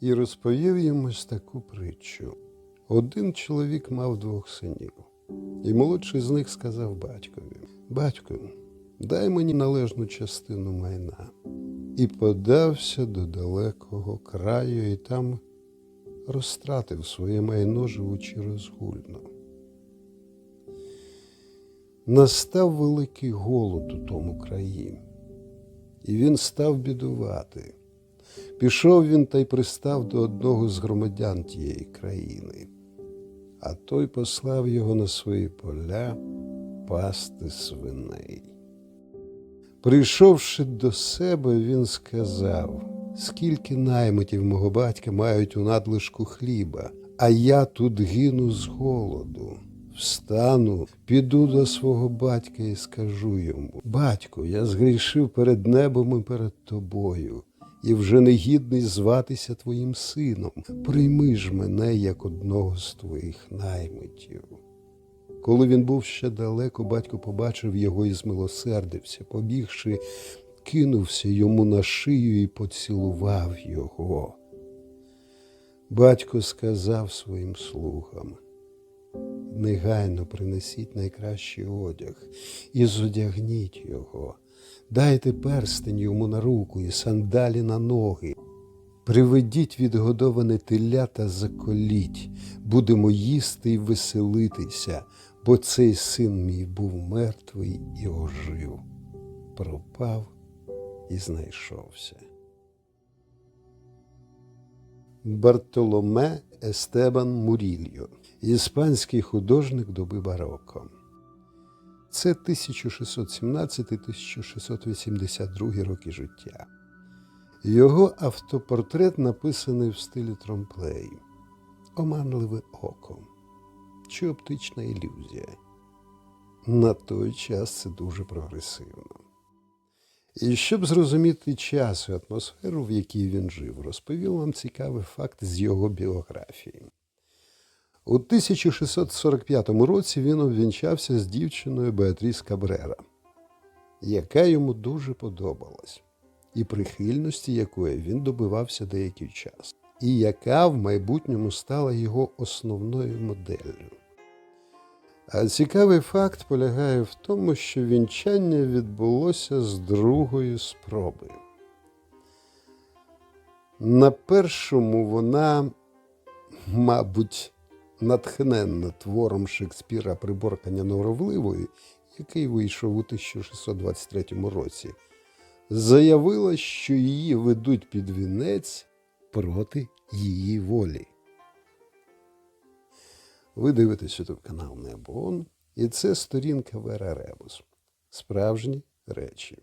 і розповів йому ось таку притчу. Один чоловік мав двох синів, і молодший з них сказав батькові: Батько, дай мені належну частину майна. І подався до далекого краю, і там розтратив своє майно, живучи розгульно. Настав великий голод у тому краї, і він став бідувати. Пішов він та й пристав до одного з громадян тієї країни, а той послав його на свої поля пасти свиней. Прийшовши до себе, він сказав, скільки наймитів мого батька мають у надлишку хліба, а я тут гину з голоду. Встану, піду до свого батька і скажу йому: Батько, я згрішив перед небом і перед тобою, і вже не гідний зватися твоїм сином. Прийми ж мене як одного з твоїх наймитів. Коли він був ще далеко, батько побачив його і змилосердився, побігши, кинувся йому на шию і поцілував його. Батько сказав своїм слугам негайно принесіть найкращий одяг і зодягніть його. Дайте перстень йому на руку і сандалі на ноги. Приведіть відгодоване теля та заколіть, будемо їсти і веселитися, бо цей син мій був мертвий і ожив, пропав і знайшовся. Бартоломе Естебан Мурільо, іспанський художник доби бароко. Це 1617-1682 роки життя. Його автопортрет написаний в стилі тромплей, оманливе око чи оптична ілюзія. На той час це дуже прогресивно. І щоб зрозуміти час і атмосферу, в якій він жив, розповів вам цікавий факт з його біографії. У 1645 році він обвінчався з дівчиною Беатріс Кабрера, яка йому дуже подобалась, і прихильності якої він добивався деякий час, і яка в майбутньому стала його основною моделлю. А цікавий факт полягає в тому, що вінчання відбулося з другої спроби. На першому вона, мабуть, натхненна твором Шекспіра Приборкання норовливої, який вийшов у 1623 році, заявила, що її ведуть під вінець проти її волі. Ви дивитесь YouTube канал Небон, і це сторінка Вера Ребус. Справжні речі.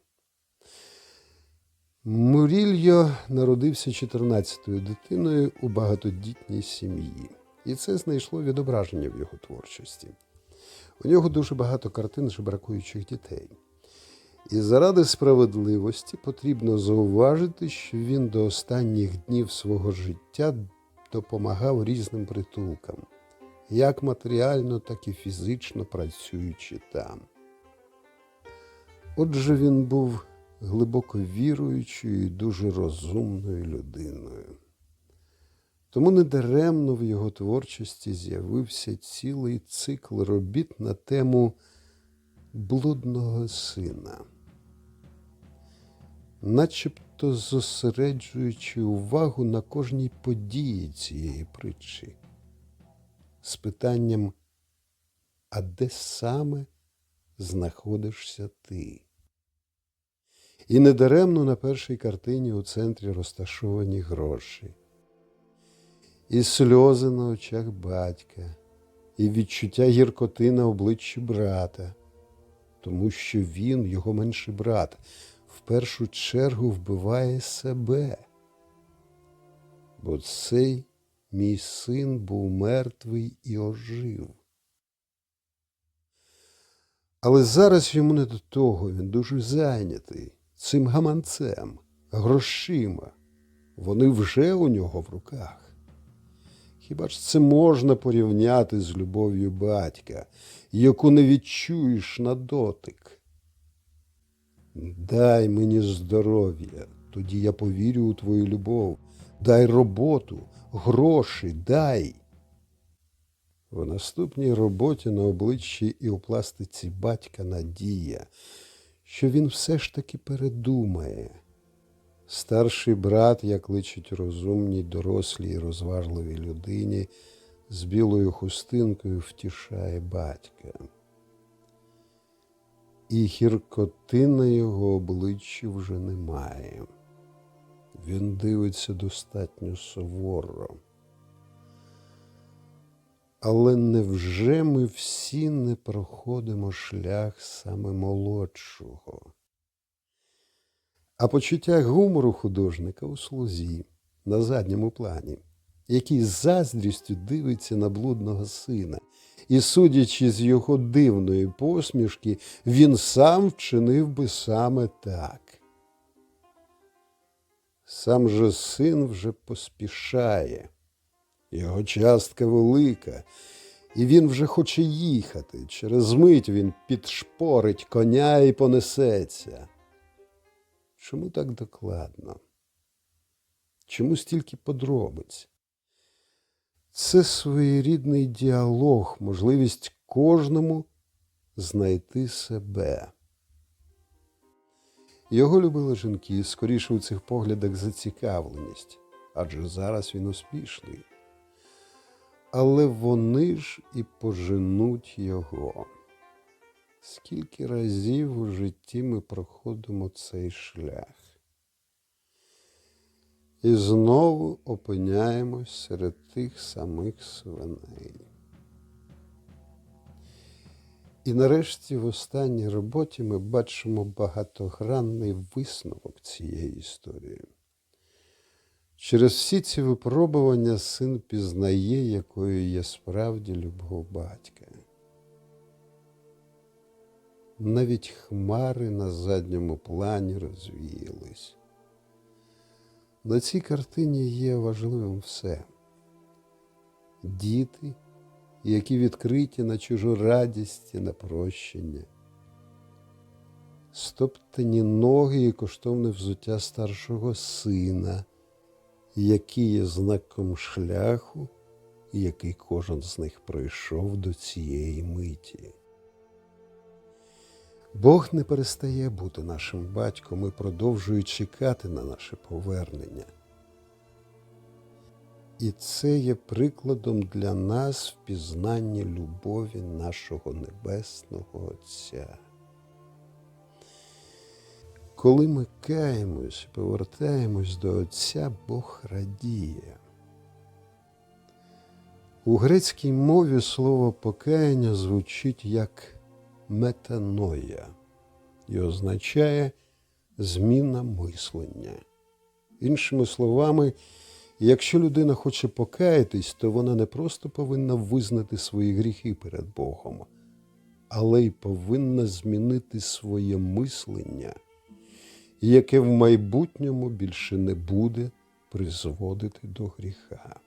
Мурільо народився 14-ю дитиною у багатодітній сім'ї, і це знайшло відображення в його творчості. У нього дуже багато картин жебракуючих дітей. І заради справедливості потрібно зауважити, що він до останніх днів свого життя допомагав різним притулкам як матеріально, так і фізично працюючи там. Отже, він був глибоко віруючою і дуже розумною людиною. Тому недаремно в його творчості з'явився цілий цикл робіт на тему блудного сина, начебто зосереджуючи увагу на кожній події цієї притчі з питанням, а де саме знаходишся ти? І недаремно на першій картині у центрі розташовані гроші, і сльози на очах батька, і відчуття гіркоти на обличчі брата, тому що він, його менший брат, в першу чергу вбиває себе. Бо цей Мій син був мертвий і ожив. Але зараз йому не до того, він дуже зайнятий цим гаманцем, грошима. Вони вже у нього в руках. Хіба ж це можна порівняти з любов'ю батька, яку не відчуєш на дотик? Дай мені здоров'я, тоді я повірю у твою любов. дай роботу, гроші, дай. В наступній роботі на обличчі і у пластиці батька надія, що він все ж таки передумає. Старший брат, як личить розумній, дорослій і розважливій людині, з білою хустинкою втішає батька. І гіркоти на його обличчі вже немає. Він дивиться достатньо суворо. Але невже ми всі не проходимо шлях саме молодшого? А почуття гумору художника у слузі на задньому плані, який з заздрістю дивиться на блудного сина, і, судячи з його дивної посмішки, він сам вчинив би саме так. Сам же син вже поспішає, його частка велика, і він вже хоче їхати. Через мить він підшпорить коня і понесеться. Чому так докладно? Чому стільки подробиць? Це своєрідний діалог, можливість кожному знайти себе. Його любили жінки, скоріше у цих поглядах зацікавленість, адже зараз він успішний. Але вони ж і поженуть його. Скільки разів у житті ми проходимо цей шлях? І знову опиняємось серед тих самих свиней. І нарешті в останній роботі ми бачимо багатогранний висновок цієї історії. Через всі ці випробування син пізнає, якою є справді любов батька. Навіть хмари на задньому плані розвіялись. На цій картині є важливим все. Діти, які відкриті на чужу радість і на прощення. Стоптані ноги і коштовне взуття старшого сина, які є знаком шляху, який кожен з них пройшов до цієї миті. Бог не перестає бути нашим батьком і продовжує чекати на наше повернення. І це є прикладом для нас в пізнанні любові нашого Небесного Отця. Коли ми каємось, повертаємось до Отця, Бог радіє. У грецькій мові слово покаяння звучить як метаноя і означає зміна мислення. Іншими словами, якщо людина хоче покаятись, то вона не просто повинна визнати свої гріхи перед Богом, але й повинна змінити своє мислення, яке в майбутньому більше не буде призводити до гріха.